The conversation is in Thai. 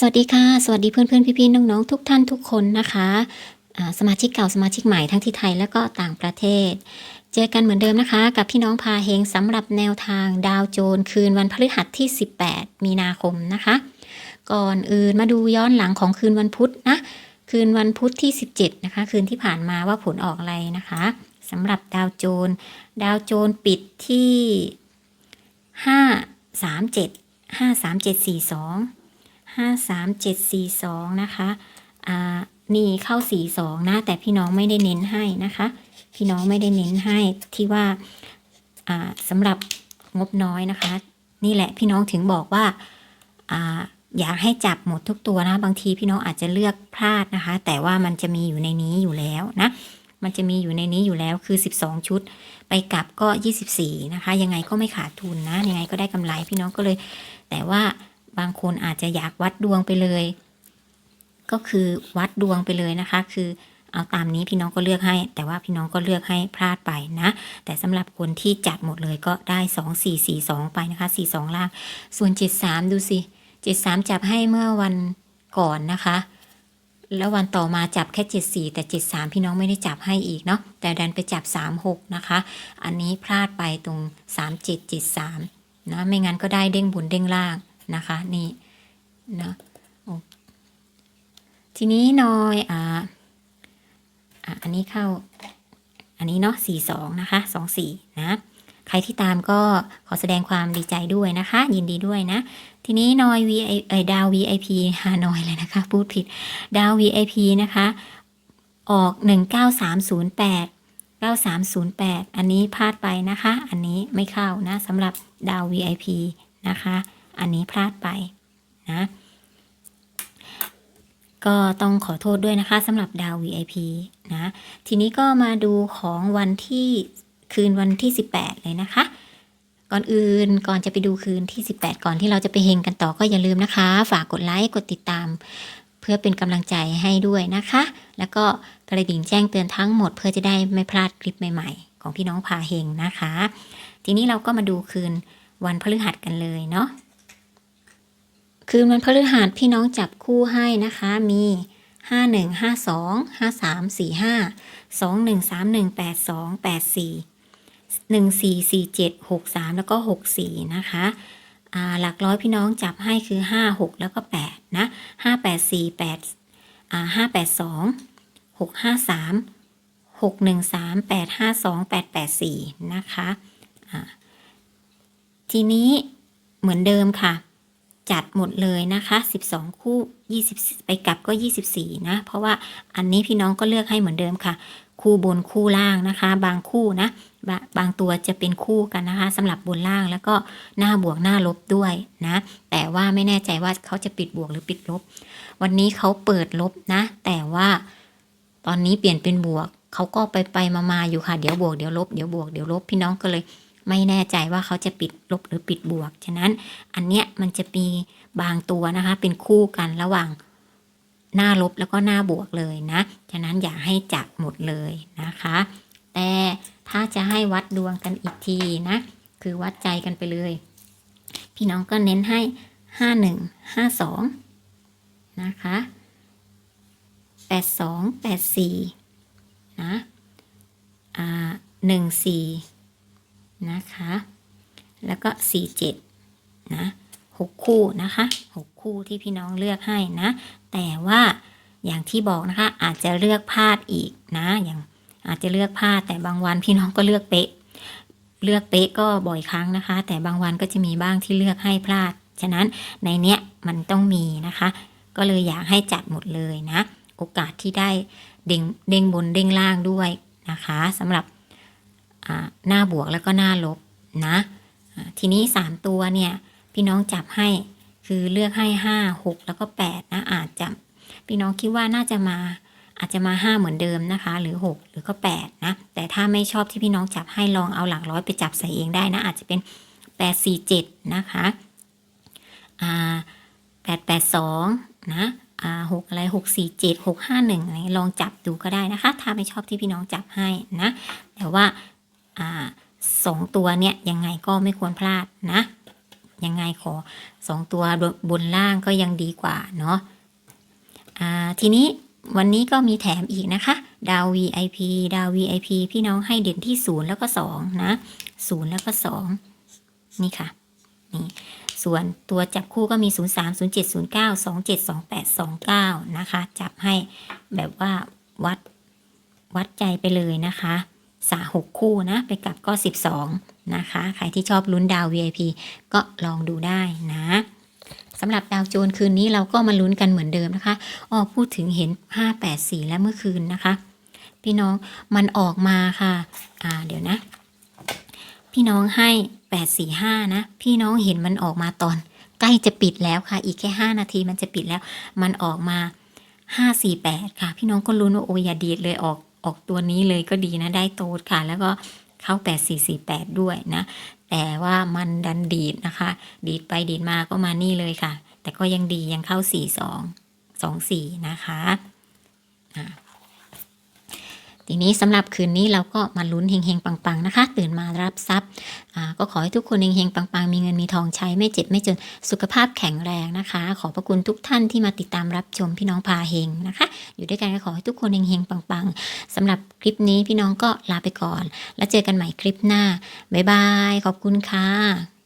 สวัสดีค่ะ สวัสดีเพื่อนเพื่อนพี่พี่ๆน้องๆ ทุกท่านทุกคนนะคะสมาชิกเก่าสมาชิกใหม่ทั้งที่ไทยและก็ต่างประเทศ เจอกันเหมือนเดิมนะคะ กับพี่น้องพาเฮงสำหรับแนวทางดาวโจนคืนวันพฤหัสที่ 18 มีนาคมนะคะ ก่อนอื่นมาดูย้อนหลังของคืนวันพุธนะคืนวันพุธที่ 17 นะคะ คืนที่ผ่านมาว่าผลออกอะไรนะคะสำหรับดาวโจน ดาวโจนปิดที่ 5 3 7 5 3 7 4 2 ห้าสามเจ็ดสี่สองนะคะอ่านี่เข้าสี่สองนะ แต่พี่น้องไม่ได้เน้นให้นะคะ พี่น้องไม่ได้เน้นให้ที่ว่าอ่าสำหรับงบน้อยนะคะ นี่แหละพี่น้องถึงบอกว่าอ่าอยากให้จับหมดทุกตัวนะ บางทีพี่น้องอาจจะเลือกพลาดนะคะ แต่ว่ามันจะมีอยู่ในนี้อยู่แล้วนะ มันจะมีอยู่ในนี้อยู่แล้วคือ 12 ชุด ไปกลับก็ 24 นะคะ ยังไงก็ไม่ขาดทุนนะ ยังไงก็ได้กำไรพี่น้องก็เลย แต่ว่า บางคนอาจจะอยากวัดดวงไปเลย ก็คือวัดดวงไปเลยนะคะ คือเอาตามนี้พี่น้องก็เลือกให้ แต่ว่าพี่น้องก็เลือกให้พลาดไปนะ แต่สำหรับคนที่จัดหมดเลยก็ได้ 2 4 4 2 ไปนะคะ4 2ล่าง ส่วน 73 ดูสิ73 จับให้เมื่อวันก่อนนะคะ แล้ววันต่อมาจับแค่ 74 แต่ 73 พี่น้องไม่ได้จับให้อีกเนาะแต่ดันไปจับ 36 นะคะ อันนี้พลาดไปตรง 3773นะไม่งั้นก็ได้เด้งบุญเด้งล่าง นะคะนี่นะทีนี้นอยอ่าอะอันนี้เข้า อันนี้เนาะ42นะคะ24นะ ใครที่ตามก็ขอแสดงความดีใจด้วยนะคะ ยินดีด้วยนะ ทีนี้นอย V เอดาว VIP ฮานอยเลยนะคะ พูดผิดดาว VIP นะคะ ออก 19308 9308 อันนี้พลาดไปนะคะ อันนี้ไม่เข้านะสำหรับดาว VIP นะคะ อันนี้พลาดไปนะก็ต้องขอโทษด้วยนะคะสำหรับดาว VIP นะทีนี้ก็มาดูของวันที่คืนวันที่ 18 เลยนะคะ ก่อนอื่นก่อนจะไปดูคืนที่ 18 ก่อนที่เราจะไปเฮงกันต่อก็อย่าลืมนะคะ ฝากกดไลค์กดติดตาม เพื่อเป็นกำลังใจให้ด้วยนะคะ แล้วก็กระดิ่งแจ้งเตือนทั้งหมด เพื่อจะได้ไม่พลาดคลิปใหม่ๆ ของพี่น้องพาเฮงนะคะ ทีนี้เราก็มาดูคืนวันพฤหัสกันเลยเนาะ คืนวันพฤหัสพี่น้องจับคู่ให้นะคะมี 5 1 5 2 5 3 4 5 2 1 3 1 8 2 8 4 1 4 4 7 6 3 แล้วก็ 6 4 นะคะหลักร้อยพี่น้องจับให้คือ 5 6 แล้วก็ 8 นะ 5 8 4 8 5 8 2 6 5 3 6 1 3 8 5 2 8 8 4 นะคะอ่าทีนี้เหมือนเดิมค่ะ จัดหมดเลยนะคะ 12 คู่ 20 ไปกลับก็ 24 นะ เพราะว่าอันนี้พี่น้องก็เลือกให้เหมือนเดิมค่ะ คู่บนคู่ล่างนะคะ บางคู่นะบาบางตัวจะเป็นคู่กันนะคะสำหรับบนล่างแล้วก็หน้าบวกหน้าลบด้วยนะ แต่ว่าไม่แน่ใจว่าเขาจะปิดบวกหรือปิดลบ วันนี้เขาเปิดลบนะ แต่ว่าตอนนี้เปลี่ยนเป็นบวกเขาก็ไปไปมามาอยู่ค่ะ เดี๋ยวบวกเดี๋ยวลบเดี๋ยวบวกเดี๋ยวลบพี่น้องก็เลย ไม่แน่ใจว่าเขาจะปิดลบหรือปิดบวก ฉะนั้นอันเนี้ยมันจะมีบางตัวนะคะ เป็นคู่กันระหว่างหน้าลบแล้วก็หน้าบวกเลยนะ ฉะนั้นอย่าให้จัดหมดเลยนะคะ แต่ถ้าจะให้วัดดวงกันอีกทีนะ คือวัดใจกันไปเลย พี่น้องก็เน้นให้ห้าหนึ่งห้าสองนะคะแปดสองแปดสี่นะอ่าหนึ่งสี่ นะคะ แล้วก็สี่เจ็ดนะหกคู่นะคะหกคู่ที่พี่น้องเลือกให้นะ แต่ว่าอย่างที่บอกนะคะ อาจจะเลือกพลาดอีกนะ อย่างอาจจะเลือกพลาดแต่บางวันพี่น้องก็เลือกเป๊ะ เลือกเป๊ะก็บ่อยครั้งนะคะ แต่บางวันก็จะมีบ้างที่เลือกให้พลาด ฉะนั้นในเนี้ยมันต้องมีนะคะ ก็เลยอยากให้จัดหมดเลยนะ โอกาสที่ได้เด้งเด้งบนเด้งล่างด้วยนะคะสำหรับ หน้าบวกแล้วก็หน้าลบนะทีนี้ 3 ตัวเนี่ยพี่น้องจับให้คือเลือกให้ 5 6 แล้วก็ 8 นะอาจจะพี่น้องคิดว่าน่าจะมาอาจจะมา 5 เหมือนเดิมนะคะ หรือ 6 หรือก็ 8 นะ แต่ถ้าไม่ชอบที่พี่น้องจับให้ลองเอาหลักร้อยไปจับใส่เองได้นะ อาจจะเป็น 8 4 7 นะคะอ่า8 8 2 นะอ่า6อะไร 6 4 7 6 5 1อะไรลองจับดูก็ได้นะคะ ถ้าไม่ชอบที่พี่น้องจับให้นะ แต่ว่า อ่าสองตัวเนี่ยยังไงก็ไม่ควรพลาดนะ ยังไงขอสองตัวบนล่างก็ยังดีกว่าเนาะทีนี้วันนี้ก็มีแถมอีกนะคะ ดาว VIP ดาว VIP พี่น้องให้เด่นที่0แล้วก็2นะ0แล้วก็2นี่ค่ะนี่ส่วนตัวจับคู่ก็มี 0 3 0 7 0 9 2 7 2 8 2 9 นะคะ จับให้แบบว่าวัดวัดใจไปเลยนะคะ สาหกคู่นะ ไปกลับก็ 12 นะคะ ใครที่ชอบลุ้นดาว VIP ก็ลองดูได้นะสำหรับดาวโจนคืนนี้เราก็มาลุ้นกันเหมือนเดิมนะคะอ๋อพูดถึงเห็น 584 แล้วเมื่อคืนนะคะ พี่น้องมันออกมาค่ะ อ่าเดี๋ยวนะ พี่น้องให้ 845 นะ พี่น้องเห็นมันออกมาตอน ใกล้จะปิดแล้วค่ะ อีกแค่ 5 นาทีมันจะปิดแล้ว มันออกมา 548 ค่ะ พี่น้องก็ลุ้นว่าโอ้ยอย่าดีดเลยออก ออกตัวนี้เลยก็ดีนะได้โตดค่ะ แล้วก็เข้า 8448 ด้วยนะ แต่ว่ามันดันดีดนะคะ ดีดไปดีดมาก็มานี่เลยค่ะ แต่ก็ยังดียังเข้า 42 24 นะคะ ทีนี้สำหรับคืนนี้เราก็มาลุ้นเฮงๆปังๆนะคะ ตื่นมารับทรัพย์ก็ขอให้ทุกคนเฮงๆปังๆ มีเงินมีทองใช้ไม่เจ็บไม่จนสุขภาพแข็งแรงนะคะ ขอบพระคุณทุกท่านที่มาติดตามรับชมพี่น้องพาเฮงนะคะ อยู่ด้วยกันก็ขอให้ทุกคนเฮงๆปังๆสำหรับคลิปนี้พี่น้องก็ลาไปก่อน แล้วเจอกันใหม่คลิปหน้าบ๊ายบายขอบคุณค่ะ